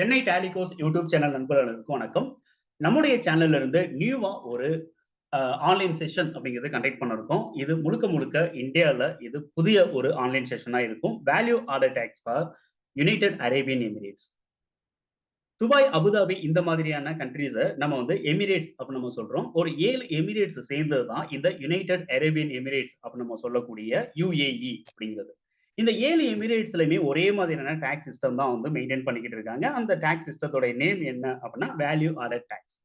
Chennai டேலிகோஸ் YouTube channel நண்பர்களுக்கும் வணக்கம். நம்முடைய சேனல்ல இருந்து நியூவா ஒரு ஆன்லைன் செஷன் அப்படிங்கிறது கண்டக்ட் பண்ணிருக்கோம். இது முழுக்க முழுக்க இந்தியாவில் இது புதிய ஒரு ஆன்லைன் செஷனா இருக்கும். Value order tax for United Arabian Emirates Dubai Abu Dhabi இந்த மாதிரியான கண்ட்ரீஸை நம்ம வந்து எமிரேட்ஸ் அப்படின்னு நம்ம சொல்றோம். ஒரு ஏழு எமிரேட்ஸ் சேர்ந்தது தான் இந்த யுனைடெட் அரேபியன் எமிரேட்ஸ் அப்படின்னு நம்ம சொல்லக்கூடிய யுஏஇ அப்படிங்கிறது. இந்த ஏழு எமிரேட்ஸ்லையுமே ஒரே மாதிரியான டேக்ஸ் சிஸ்டம் தான் வந்து மெயின்டைன் பண்ணிக்கிட்டு இருக்காங்க. அந்த டேக்ஸ் சிஸ்டத்தோட நேம் என்ன அப்படின்னா வேல்யூ ஆடட் டேக்ஸ்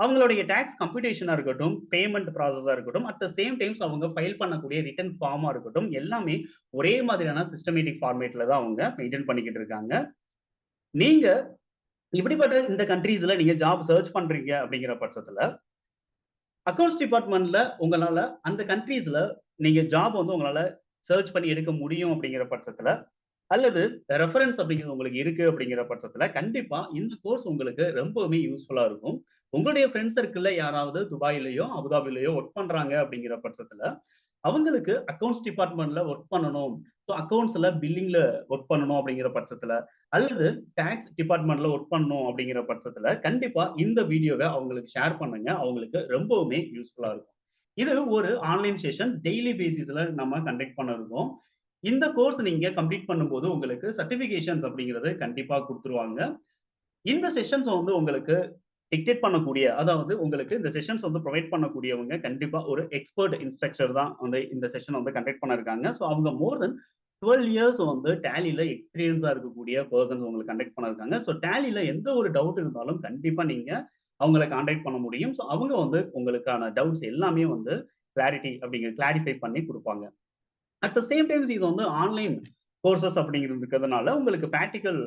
அவங்களுடைய டேக்ஸ் கம்ப்யூட்டேஷனாக இருக்கட்டும் பேமெண்ட் ப்ராசஸாக இருக்கட்டும் அட் த சேம் டைம்ஸ் அவங்க ஃபைல் பண்ணக்கூடிய ரிட்டர்ன் ஃபார்மாக இருக்கட்டும் எல்லாமே ஒரே மாதிரியான சிஸ்டமேட்டிக் ஃபார்மேட்டில் தான் அவங்க மெயின்டைன் பண்ணிக்கிட்டு இருக்காங்க. நீங்கள் இப்படிப்பட்ட இந்த கண்ட்ரீஸில் நீங்கள் ஜாப் சர்ச் பண்ணுறீங்க அப்படிங்கிற பட்சத்தில் அக்கௌண்ட்ஸ் டிபார்ட்மெண்ட்ல உங்களால் அந்த கண்ட்ரீஸில் நீங்கள் ஜாப் வந்து உங்களால் சர்ச் பண்ணி எடுக்க முடியும் அப்படிங்கிற பட்சத்துல அல்லது ரெஃபரன்ஸ் அப்படிங்கிறது உங்களுக்கு இருக்கு அப்படிங்கிற பட்சத்துல கண்டிப்பா இந்த கோர்ஸ் உங்களுக்கு ரொம்பவுமே யூஸ்ஃபுல்லா இருக்கும். உங்களுடைய ஃப்ரெண்ட் சர்க்கிள்ல யாராவது துபாயிலேயோ அபுதாபிலேயோ ஒர்க் பண்றாங்க அப்படிங்கிற பட்சத்துல அவங்களுக்கு அக்கௌண்ட்ஸ் டிபார்ட்மெண்ட்ல ஒர்க் பண்ணணும். ஸோ அக்கௌண்ட்ஸ்ல பில்லிங்ல ஒர்க் பண்ணணும் அப்படிங்கிற பட்சத்துல அல்லது டேக்ஸ் டிபார்ட்மெண்ட்ல ஒர்க் பண்ணணும் அப்படிங்கிற பட்சத்துல கண்டிப்பா இந்த வீடியோவை அவங்களுக்கு ஷேர் பண்ணுங்க. அவங்களுக்கு ரொம்பவுமே யூஸ்ஃபுல்லா இருக்கும். இது ஒரு ஆன்லைன் செஷன் டெய்லி பேசிஸ்ல நம்ம கண்டக்ட் பண்ணிருக்கோம் இந்த கோர்ஸ் நீங்க கம்ப்ளீட் பண்ணும்போது உங்களுக்கு சர்டிபிகேஷன்ஸ் அப்படிங்கிறது கண்டிப்பா கொடுத்துருவாங்க. இந்த செஷன்ஸ் வந்து உங்களுக்கு டிக்டேட் பண்ணக்கூடிய அதாவது உங்களுக்கு இந்த செஷன்ஸ் வந்து ப்ரொவைட் பண்ணக்கூடியவங்க கண்டிப்பா ஒரு எக்ஸ்பர்ட் இன்ஸ்ட்ரக்டர் தான் வந்து இந்த செஷன் வந்து கண்டக்ட் பண்ணிருக்காங்க. ஸோ அவங்க மோர் தென் டுவெல் இயர்ஸ் வந்து டேலியில எக்ஸ்பீரியன்ஸா இருக்கக்கூடிய பர்சன்ஸ் உங்களுக்கு கண்டக்ட் பண்ணிருக்காங்க. ஸோ டேலியில எந்த ஒரு டவுட் இருந்தாலும் கண்டிப்பா நீங்க அவங்கள காண்டாக்ட் பண்ண முடியும். ஸோ அவங்க வந்து உங்களுக்கான டவுட்ஸ் எல்லாமே வந்து கிளாரிட்டி அப்படிங்கிற கிளாரிஃபை பண்ணி கொடுப்பாங்க. அட் த சேம் டைம்ஸ் இது வந்து ஆன்லைன் கோர்சஸ் அப்படிங்கிறது இருக்கிறதுனால உங்களுக்கு ப்ராக்டிக்கல்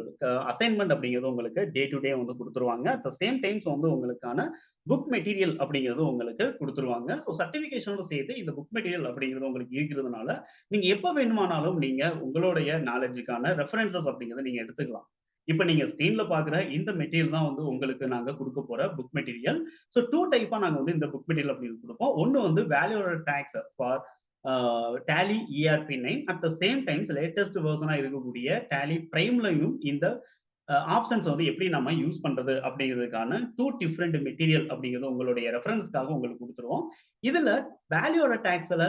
அசைன்மெண்ட் அப்படிங்கிறது உங்களுக்கு டே டு டே வந்து கொடுத்துருவாங்க. அட் த சேம் டைம்ஸ் வந்து உங்களுக்கான புக் மெட்டீரியல் அப்படிங்கிறது உங்களுக்கு கொடுத்துருவாங்க. ஸோ சர்டிஃபிகேஷனோட சேர்த்து இந்த புக் மெட்டீரியல் அப்படிங்கிறது உங்களுக்கு இருக்கிறதுனால நீங்கள் எப்போ வேணுமானாலும் நீங்கள் உங்களுடைய நாலேஜுக்கான ரெஃபரன்சஸ் அப்படிங்கிறத நீங்கள் எடுத்துக்கலாம். இப்போ நீங்க ஸ்க்ரீன்ல பாக்குற இந்த மெட்டீரியல் தான் வந்து உங்களுக்கு நாங்க கொடுக்க போற புக் மெட்டீரியல் ஸோ டூ டைப்பா நாங்க வந்து இந்த புக் மெட்டீரியல் அப்படின்னு கொடுப்போம். ஒன்னு வந்து வேல்யூட tax for Tally ERP nine at the same times latest வேர்ஷனா இருக்கக்கூடிய டேலி பிரைம்லையும் இந்த ஆப்ஷன்ஸ் வந்து எப்படி நம்ம யூஸ் பண்றது அப்படிங்கிறதுக்கான டூ டிஃப்ரெண்ட் மெட்டீரியல் அப்படிங்கிறது உங்களுடைய ரெஃபரன்ஸ்க்காக உங்களுக்கு கொடுத்துருவோம். இதுல வேல்யூட டேக்ஸ்ல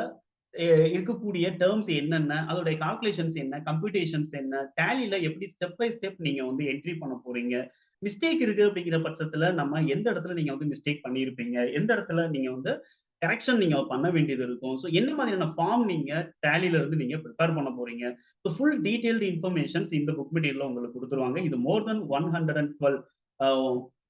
இருக்கக்கூடிய டேர்ம்ஸ் என்னென்ன அதோடைய கால்குலேஷன்ஸ் என்ன கம்ப்யூட்டேஷன்ஸ் என்ன டேலியில எப்படி ஸ்டெப் பை ஸ்டெப் நீங்க வந்து என்ட்ரி பண்ண போறீங்க மிஸ்டேக் இருக்கு அப்படிங்கிற பட்சத்துல நம்ம எந்த இடத்துல நீங்க வந்து மிஸ்டேக் பண்ணியிருப்பீங்க எந்த இடத்துல நீங்க வந்து கரெக்ஷன் நீங்க பண்ண வேண்டியது இருக்கும் ஸோ என்ன மாதிரியான ஃபார்ம் நீங்க டேலியில இருந்து நீங்க ப்ரிப்பேர் பண்ண போறீங்க ஸோ ஃபுல் டீடைல்டு இன்ஃபர்மேஷன்ஸ் இந்த புக் மெட்டீரியல் உங்களுக்கு கொடுத்துருவாங்க இது more then one hundred and twelve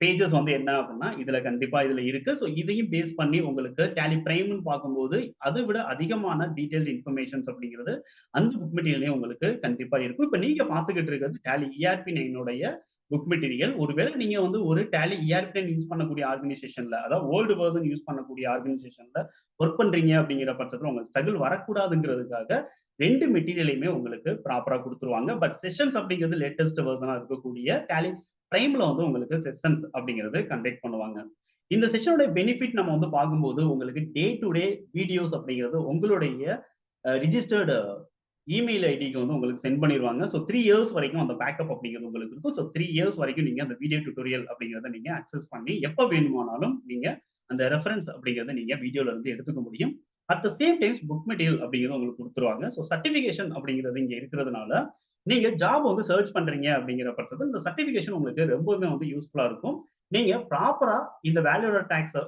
pages வந்து என்ன அப்படின்னா இதுல கண்டிப்பா இதுல இருக்கு. ஸோ இதையும் பேஸ் பண்ணி உங்களுக்கு டேலி பிரைம்னு பார்க்கும்போது அதை விட அதிகமான டீடைல்டு இன்ஃபர்மேஷன்ஸ் அப்படிங்கிறது அந்த புக் மெட்டீரியலையும் உங்களுக்கு கண்டிப்பா இருக்கும். இப்போ நீங்க பாத்துக்கிட்டு இருக்கிறது டேலி இஆர்பி நைனுடைய புக் மெட்டீரியல் ஒருவேளை நீங்க வந்து ஒரு டேலி இஆர்பி யூஸ் பண்ணக்கூடிய ஆர்கனைசேஷன்ல அதாவது ஓல்டு பர்சன் யூஸ் பண்ணக்கூடிய ஆர்கனைசேஷன்ல ஒர்க் பண்றீங்க அப்படிங்கிற பட்சத்தில் உங்களுக்கு ஸ்ட்ரகிள் வரக்கூடாதுங்கிறதுக்காக ரெண்டு மெட்டீரியலையுமே உங்களுக்கு ப்ராப்பரா கொடுத்துருவாங்க. பட் செஷன்ஸ் அப்படிங்கிறது லேட்டஸ்ட் வெர்ஷனா இருக்கக்கூடிய டேலி பிரைம்ல வந்து உங்களுக்கு செஷன்ஸ் அப்படிங்கிறது கண்டக்ட் பண்ணுவாங்க. இந்த செஷனோட பெனிஃபிட் நம்ம வந்து பார்க்கும்போது உங்களுக்கு டே டு டே வீடியோஸ் அப்படிங்கிறது உங்களுடைய ரிஜிஸ்டர்டு இமெயில் ஐடிக்கு வந்து உங்களுக்கு சென்ட் பண்ணிடுவாங்க. ஸோ த்ரீ இயர்ஸ் வரைக்கும் அந்த பேக்கப் அப்படிங்கிறது உங்களுக்கு இருக்கும். ஸோ த்ரீ இயர்ஸ் வரைக்கும் நீங்க அந்த வீடியோ டுட்டோரியல் அப்படிங்கிறத நீங்க அக்சஸ் பண்ணி எப்போ வேணுமானாலும் நீங்கள் அந்த ரெஃபரன்ஸ் அப்படிங்கிறத நீங்க வீடியோல இருந்து எடுத்துக்க முடியும். At the same times book material அப்படிங்கிறது உங்களுக்கு கொடுத்துருவாங்க. ஸோ சர்டிஃபிகேஷன் அப்படிங்கிறது இங்கே இருக்கிறதுனால நீங்க ஜாப் வந்து சர்ச் பண்றீங்க அப்படிங்கிற பட்சத்தில் இந்த சர்டிஃபிகேஷன் உங்களுக்கு ரொம்பவுமே வந்து யூஸ்ஃபுல்லா இருக்கும். நீங்க ப்ராப்பரா இந்த வேல்யூட டேக்ஸ்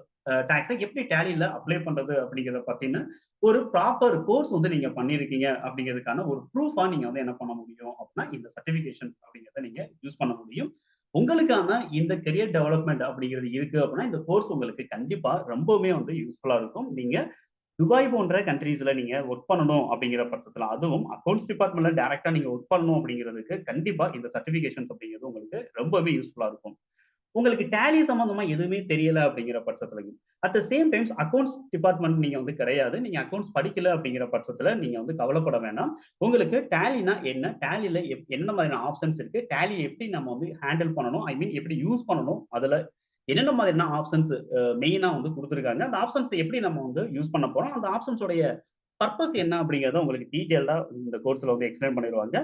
டேக்ஸை எப்படி டேலியில அப்ளை பண்றது அப்படிங்கிறத பார்த்தீங்கன்னா ஒரு ப்ராப்பர் கோர்ஸ் வந்து நீங்க பண்ணிருக்கீங்க அப்படிங்கிறதுக்கான ஒரு ப்ரூஃபா நீங்க வந்து என்ன பண்ண முடியும் அப்படின்னா இந்த சர்டிபிகேஷன் அப்படிங்கிறத நீங்க யூஸ் பண்ண முடியும். உங்களுக்கான இந்த கெரியர் டெவலப்மெண்ட் அப்படிங்கிறது இருக்கு அப்படின்னா இந்த கோர்ஸ் உங்களுக்கு கண்டிப்பா ரொம்பவுமே வந்து யூஸ்ஃபுல்லா இருக்கும். நீங்க துபாய் போன்ற கண்ட்ரீஸ்ல நீங்க ஒர்க் பண்ணணும் அப்படிங்கிற பட்சத்துல அதுவும் அக்கௌண்ட்ஸ் டிபார்ட்மெண்ட்ல டேரக்டா நீங்க ஒர்க் பண்ணணும் அப்படிங்கிறதுக்கு கண்டிப்பா இந்த சர்டிபிகேஷன்ஸ் அப்படிங்கிறது உங்களுக்கு ரொம்பவே யூஸ்ஃபுல்லா இருக்கும். உங்களுக்கு டேலி சம்பந்தமா எதுவுமே தெரியல அப்படிங்கிற பட்சத்துலையும். At the same times accounts department நீங்க வந்து கிடையாது. நீங்க அக்கௌண்ட்ஸ் படிக்கல அப்படிங்கிற பட்சத்துல நீங்க வந்து கவலைப்பட வேணாம். உங்களுக்கு டேலினா என்ன? டேலியில என்ன மாதிரியான ஆப்ஷன்ஸ் இருக்கு? டேலி எப்படி நம்ம வந்து ஹேண்டில் பண்ணணும்? ஐ மீன் எப்படி யூஸ் பண்ணணும்? அதுல என்னென்ன மாதிரியான ஆப்ஷன்ஸ் மெயினா வந்து கொடுத்துருக்காங்க? அந்த ஆப்ஷன்ஸ் எப்படி நம்ம வந்து யூஸ் பண்ண போறோம்? அந்த ஆப்ஷன்ஸோடைய பர்பஸ் என்ன அப்படிங்கிறத உங்களுக்கு டீட்டெயிலாக இந்த கோர்ஸ்ல வந்து எக்ஸ்பிளைன் பண்ணிடுவாங்க.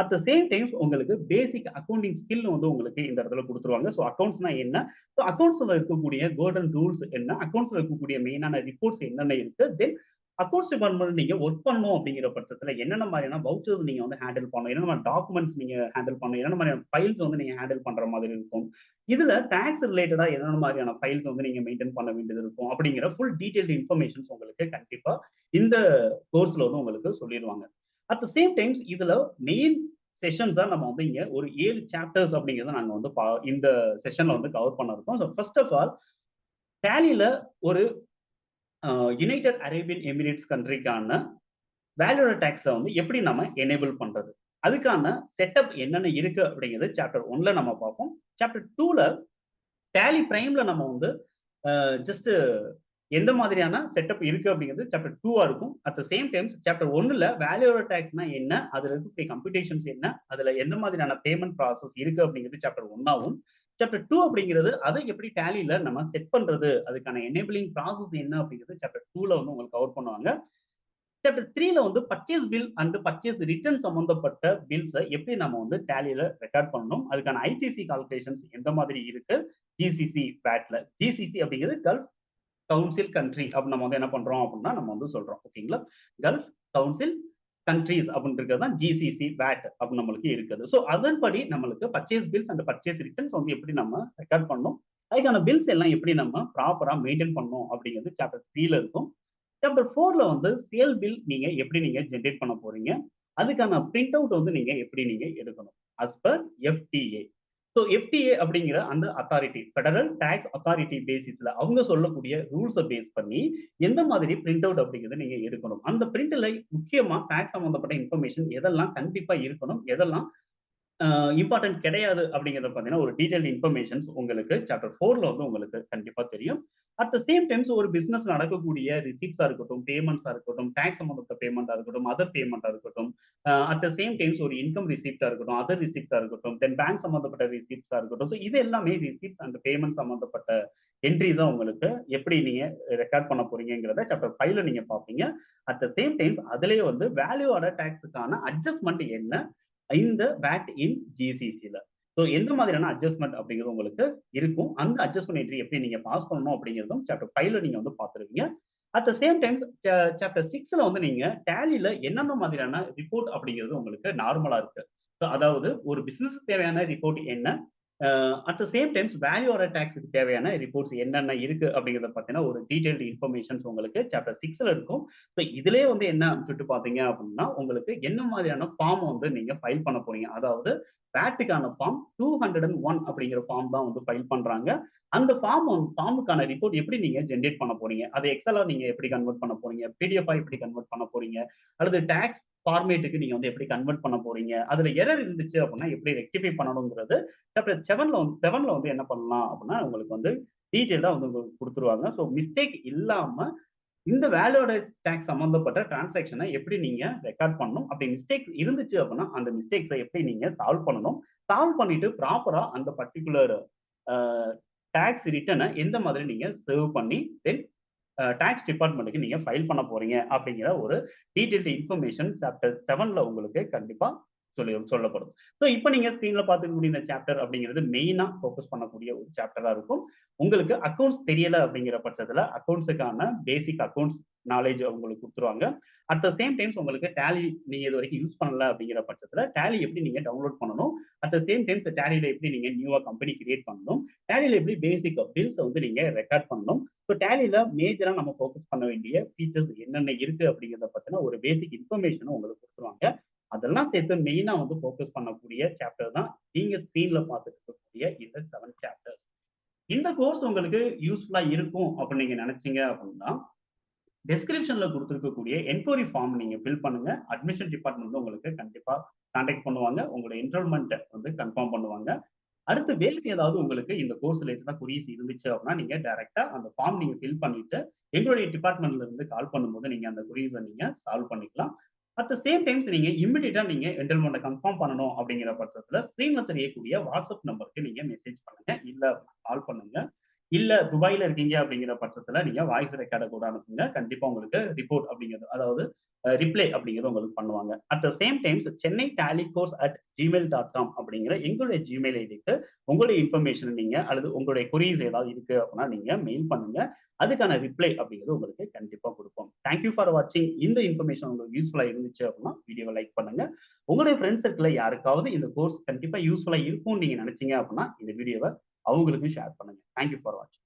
அட் த சேம் டைம்ஸ் உங்களுக்கு பேசிக் அக்கௌண்டிங் ஸ்கில் வந்து உங்களுக்கு இந்த இடத்துல கொடுத்துருவாங்க. ஸோ அக்கௌண்ட்ஸ்னா என்ன? ஸோ அக்கௌண்ட்ஸ்ல இருக்கக்கூடிய கோல்டன் ரூல்ஸ் என்ன? அக்கௌண்ட்ஸ்ல இருக்கக்கூடிய மெயினான ரிப்போர்ட்ஸ் என்னென்ன இருக்கு? தென் அக்கௌண்ட்ஸ் டிபார்ட்மெண்ட் நீங்க ஒர்க் பண்ணணும் அப்படிங்கிற பட்சத்துல என்னென்ன மாதிரியான வவுச்சர்ஸ் நீங்க வந்து ஹேண்டில் பண்ணணும்? என்னென்ன டாக்குமெண்ட்ஸ் நீங்க ஹேண்டில் பண்ணணும்? என்னென்ன மாதிரியான ஃபைல்ஸ் வந்து நீங்க ஹேண்டில் பண்ற மாதிரி இருக்கும்? இதுல டாக்ஸ் ரிலேட்டடா என்னென்ன மாதிரியான ஃபைல்ஸ் வந்து நீங்க மெயின்டைன் பண்ண வேண்டியது இருக்கும்? அப்படிங்கிற ஃபுல் டீடைல்டு இன்ஃபர்மேஷன்ஸ் உங்களுக்கு கண்டிப்பா இந்த கோர்ஸ்ல வந்து உங்களுக்கு சொல்லிடுவாங்க. அட் த சேம் டைம்ஸ் இதுல மெயின் செஷன்ஸா நம்ம வந்து இங்க ஒரு ஏழு சாப்டர்ஸ் அப்படிங்கிறத நாங்க வந்து பா- இந்த செஷன்ல வந்து கவர் பண்ண இருக்கோம் ஸோ ஃபர்ஸ்ட் ஆஃப் ஆல் டேலியில ஒரு யுனைடெட் அரேபியன் எமிரேட்ஸ் கண்ட்ரிக்கான வேல்யூட டேக்ஸை வந்து எப்படி நம்ம எனேபிள் பண்றது? அதுக்கான செட்டப் என்னென்ன இருக்கு அப்படிங்கிறது சாப்டர் ஒன்ல நம்ம பார்ப்போம். சாப்டர் டூல டேலி பிரைம்ல நம்ம வந்து ஜஸ்ட் எந்த மாதிரியான செட்டப் இருக்கு அப்படிங்கிறது சாப்டர் டூவா இருக்கும். At the same times chapter ஒன்னுல வேல்யூட டேக்ஸ்னா என்ன? அதுல இருக்கக்கூடிய கம்ப்யூட்டேஷன்ஸ் என்ன? அதுல எந்த மாதிரியான பேமெண்ட் ப்ராசஸ் இருக்கு அப்படிங்கிறது சாப்டர் ஒன்னாவும் சாப்டர் டூ அப்படிங்கிறது அதை எப்படி டேலியில நம்ம செட் பண்றது? அதுக்கான எனேபிளிங் ப்ராசஸ் என்ன அப்படிங்கிறது சாப்டர் டூல வந்து உங்களுக்கு கவர் பண்ணுவாங்க. சாப்டர் த்ரீல வந்து purchase bill and purchase return சம்பந்தப்பட்ட பில்ஸை எப்படி நம்ம வந்து டேலியில ரெக்கார்ட் பண்ணணும்? அதுக்கான ஐடிசி கால்குலேஷன்ஸ் எந்த மாதிரி இருக்கு? ஜிசிசி பேட்ல ஜிசிசி அப்படிங்கிறது கல்ஃப் கவுன்சில் கண்ட்ரி அப்படின்னு நம்ம வந்து என்ன பண்றோம் அப்படின்னா நம்ம வந்து சொல்றோம். ஓகேங்களா கல்ஃப் கவுன்சில் கண்ட்ரீஸ் அப்படின்னு இருக்கிறது தான் ஜிசிசி வேட் அப்படின்னு நம்மளுக்கு இருக்குது. ஸோ அதன்படி நம்மளுக்கு purchase bills and purchase returns வந்து எப்படி நம்ம ரெக்கார்ட் பண்ணணும்? அதுக்கான பில்ஸ் எல்லாம் எப்படி நம்ம ப்ராப்பராக மெயின்டைன் பண்ணணும் அப்படிங்கிறது சாப்டர் த்ரீல இருக்கும். சாப்டர் ஃபோர்ல வந்து சேல் பில் நீங்க எப்படி நீங்க ஜென்ரேட் பண்ண போறீங்க? அதுக்கான பிரிண்ட் அவுட் வந்து நீங்க எப்படி நீங்க எடுக்கணும்? As per FTA so FTA அப்படிங்கிற அந்த அத்தாரிட்டி ஃபெடரல் டேக்ஸ் அத்தாரிட்டி பேசிஸ்ல அவங்க சொல்லக்கூடிய ரூல்ஸை பேஸ் பண்ணி எந்த மாதிரி பிரிண்ட் அவுட் அப்படிங்கிறத நீங்க எடுக்கணும். அந்த பிரிண்ட்ல முக்கியமா டேக்ஸ் சம்பந்தப்பட்ட இன்ஃபர்மேஷன் எதெல்லாம் கண்டிப்பா இருக்கணும் எதெல்லாம் இம்பார்ட்டன்ட் கிடையாது அப்படிங்கிறத பார்த்தீங்கன்னா ஒரு டீடைல் இன்ஃபர்மேஷன்ஸ் உங்களுக்கு சாப்டர் ஃபோர்ல வந்து உங்களுக்கு கண்டிப்பா தெரியும். அட் த சேம் டைம்ஸ் ஒரு பிசினஸ் நடக்கக்கூடிய ரிசிப்ட்ஸா இருக்கட்டும் பேமெண்ட்ஸா இருக்கட்டும் டேக்ஸ் சம்பந்தப்பட்ட பேமெண்டா இருக்கட்டும் அதர் பேமெண்டா இருக்கட்டும் அட் த சேம் டைம்ஸ் ஒரு இன்கம் ரிசிப்டா இருக்கட்டும் அதர் ரிசிப்டா இருக்கட்டும் தென் பேங்க் சம்பந்தப்பட்ட ரிசிப்ட்ஸா இருக்கட்டும். ஸோ இது எல்லாமே ரிசிப்ட்ஸ் அண்ட் பேமெண்ட் சம்பந்தப்பட்ட தான் உங்களுக்கு எப்படி நீங்க ரெக்கார்ட் பண்ண போறீங்கிறத சாப்டர் ஃபைவ்ல நீங்க பார்ப்பீங்க. அட் த சேம் டைம்ஸ் அதுலயே வந்து வேல்யூ ஆட டேக்ஸுக்கான அட்ஜஸ்ட்மெண்ட் என்ன? இந்த வேட் இன் ஜிசிசில ஸோ எந்த மாதிரியான அட்ஜஸ்ட்மெண்ட் அப்படிங்கிறது உங்களுக்கு இருக்கும். அந்த அட்ஜஸ்ட்மெண்ட் என்ட்ரி எப்படி நீங்க பாஸ் பண்ணணும் அப்படிங்கிறதும் சாப்டர் ஃபைவ்ல நீங்க வந்து பார்த்துருவீங்க at the same times chapter சிக்ஸ்ல வந்து நீங்க டேலியில என்னென்ன மாதிரியான ரிப்போர்ட் அப்படிங்கிறது உங்களுக்கு நார்மலா இருக்கு. ஸோ அதாவது ஒரு பிசினஸ் தேவையான ரிப்போர்ட் என்ன? At the same times value R டேக்ஸுக்கு தேவையான ரிப்போர்ட்ஸ் என்னென்ன இருக்கு அப்படிங்கிறத பார்த்தீங்கன்னா ஒரு டீடைல்டு இன்ஃபர்மேஷன்ஸ் உங்களுக்கு சாப்டர் சிக்ஸ்ல இருக்கும். ஸோ இதுலேயே வந்து என்ன சொல்லிட்டு பார்த்தீங்க அப்படின்னா உங்களுக்கு என்ன மாதிரியான ஃபார்ம் வந்து நீங்க ஃபைல் பண்ண போறீங்க. அதாவது வேட்டுக்கான form two hundred and one அப்படிங்கிற ஃபார்ம் தான் வந்து ஃபைல் பண்றாங்க. அந்த ஃபார்ம் ஃபார்முக்கான ரிப்போர்ட் எப்படி நீங்க ஜென்ரேட் பண்ண போறீங்க? அதை எக்ஸலா நீங்க எப்படி கன்வெர்ட் பண்ண போறீங்க? பிடிஎஃப் எப்படி கன்வெர்ட் பண்ண போறீங்க? அல்லது டேக்ஸ் ஃபார்மேட்டுக்கு நீங்க வந்து எப்படி கன்வெர்ட் பண்ண போறீங்க? அதுல எரர் இருந்துச்சு அப்படின்னா எப்படி ரெக்டிஃபை பண்ணணுங்கிறது சாப்டர் செவன்ல வந்து செவன்ல வந்து என்ன பண்ணலாம் அப்படின்னா உங்களுக்கு வந்து டீட்டெயிலாக வந்து உங்களுக்கு கொடுத்துருவாங்க. ஸோ மிஸ்டேக் இல்லாமல் இந்த வேல்யூடைஸ் டேக்ஸ் சம்மந்தப்பட்ட டிரான்சாக்ஷனை எப்படி நீங்க ரெக்கார்ட் பண்ணணும்? அப்படி மிஸ்டேக் இருந்துச்சு அப்படின்னா அந்த மிஸ்டேக்ஸை எப்படி நீங்க சால்வ் பண்ணணும்? சால்வ் பண்ணிட்டு ப்ராப்பரா அந்த பர்டிகுலர் டேக்ஸ் ரிட்டனை எந்த மாதிரி நீங்க சேவ் பண்ணி தென் டேக்ஸ் டிபார்ட்மெண்ட்டுக்கு நீங்க ஃபைல் பண்ண போறீங்க அப்படிங்கிற ஒரு டீட்டெயில் இன்ஃபர்மேஷன் சாப்டர் செவன்ல உங்களுக்கு கண்டிப்பா சொல்லி சொல்லப்படும். ஸோ இப்போ நீங்க ஸ்க்ரீன்ல பார்த்துக்கக்கூடிய இந்த சாப்டர் அப்படிங்கிறது மெயினாக ஃபோக்கஸ் பண்ணக்கூடிய ஒரு சாப்டரா இருக்கும். உங்களுக்கு அக்கௌண்ட்ஸ் தெரியல அப்படிங்கிற பட்சத்துல அக்கௌண்ட்ஸுக்கான பேசிக் அக்கௌண்ட்ஸ் நாலேஜ் உங்களுக்கு கொடுத்துருவாங்க. அட் த சேம் டைம்ஸ் உங்களுக்கு டேலி நீங்கள் இது வரைக்கும் யூஸ் பண்ணல அப்படிங்கிற பட்சத்துல டேலி எப்படி நீங்க டவுன்லோட் பண்ணணும்? அட் த சேம் டைம்ஸ் டேலியில் எப்படி நீங்க நியூவா கம்பெனி கிரியேட் பண்ணணும்? டேலியில எப்படி பேசிக் பில்ஸை வந்து நீங்க ரெக்கார்ட் பண்ணணும்? ஸோ டேலியில மேஜரா நம்ம ஃபோக்கஸ் பண்ண வேண்டிய ஃபீச்சர்ஸ் என்னென்ன இருக்கு அப்படிங்கிறத பத்தின ஒரு பேசிக் இன்ஃபர்மேஷனும் உங்களுக்கு கொடுத்துருவாங்க. அதெல்லாம் சேர்த்து மெயினா வந்து ஃபோக்கஸ் பண்ணக்கூடிய சாப்டர் தான் நீங்க ஸ்க்ரீன்ல பார்த்துட்டு இருக்கக்கூடிய இந்த செவன் சாப்டர்ஸ் இந்த கோர்ஸ் உங்களுக்கு யூஸ்ஃபுல்லா இருக்கும் அப்படின்னு நீங்க நினைச்சீங்க அப்படின்னா டெஸ்கிரிப்ஷன்ல கொடுத்துருக்கக்கூடிய என்கொயரி ஃபார்ம் நீங்க ஃபில் பண்ணுங்க. அட்மிஷன் டிபார்ட்மெண்ட் உங்களுக்கு கண்டிப்பா கான்டாக்ட் பண்ணுவாங்க. உங்களோட என்ரோல்மெண்ட் வந்து கன்ஃபார்ம் பண்ணுவாங்க. அடுத்து வேறு ஏதாவது உங்களுக்கு இந்த கோர்ஸ் ரிலேட்டடா குறிஸ் இருந்துச்சு அப்படின்னா நீங்க டைரக்டா அந்த ஃபார்ம் நீங்க ஃபில் பண்ணிட்டு எங்களுடைய டிபார்ட்மெண்ட்ல இருந்து கால் பண்ணும்போது நீங்க அந்த குறிஸை நீங்க சால்வ் பண்ணிக்கலாம். அட் த சேம் டைம்ஸ் நீங்க இமிடியட்டா நீங்க என்ரோல்மெண்ட் கன்ஃபார்ம் பண்ணணும் அப்படிங்கிற பட்சத்துல ஸ்கிரீன்ல தெரியக்கூடிய வாட்ஸ்அப் நம்பருக்கு நீங்க மெசேஜ் பண்ணுங்க. இல்ல கால் பண்ணுங்க. இல்ல துபாயில இருக்கீங்க அப்படிங்கிற பட்சத்துல நீங்க வாய்ஸ் ரெக்கார்ட கூட அனுப்புங்க. கண்டிப்பா உங்களுக்கு ரிப்போர்ட் அப்படிங்கிறது அதாவது ரிப்ளை அப்படிங்கிறது உங்களுக்கு பண்ணுவாங்க. At the same times Chennai tally course at Gmail dot com அப்படிங்கிற எங்களுடைய ஜிமெயில் ஐடிக்கு உங்களுடைய இன்ஃபர்மேஷன் நீங்க அல்லது உங்களுடைய குறிஸ் ஏதாவது இருக்கு அப்படின்னா நீங்க மெயில் பண்ணுங்க. அதுக்கான ரிப்ளை அப்படிங்கிறது உங்களுக்கு கண்டிப்பா கொடுப்போம். தேங்க்யூ ஃபார் வாட்சிங் இந்த இன்ஃபர்மேஷன் உங்களுக்கு யூஸ்ஃபுல்லா இருந்துச்சு அப்படின்னா வீடியோவை லைக் பண்ணுங்க. உங்களுடைய ஃப்ரெண்ட்ஸ் சர்க்கிள் யாருக்காவது இந்த கோர்ஸ் கண்டிப்பா யூஸ்ஃபுல்லா இருக்கும்னு நீங்க நினைச்சீங்க அப்படின்னா இந்த வீடியோவை அவங்களுக்கும் ஷேர் பண்ணுங்க. தேங்க்யூ ஃபார் வாட்சிங்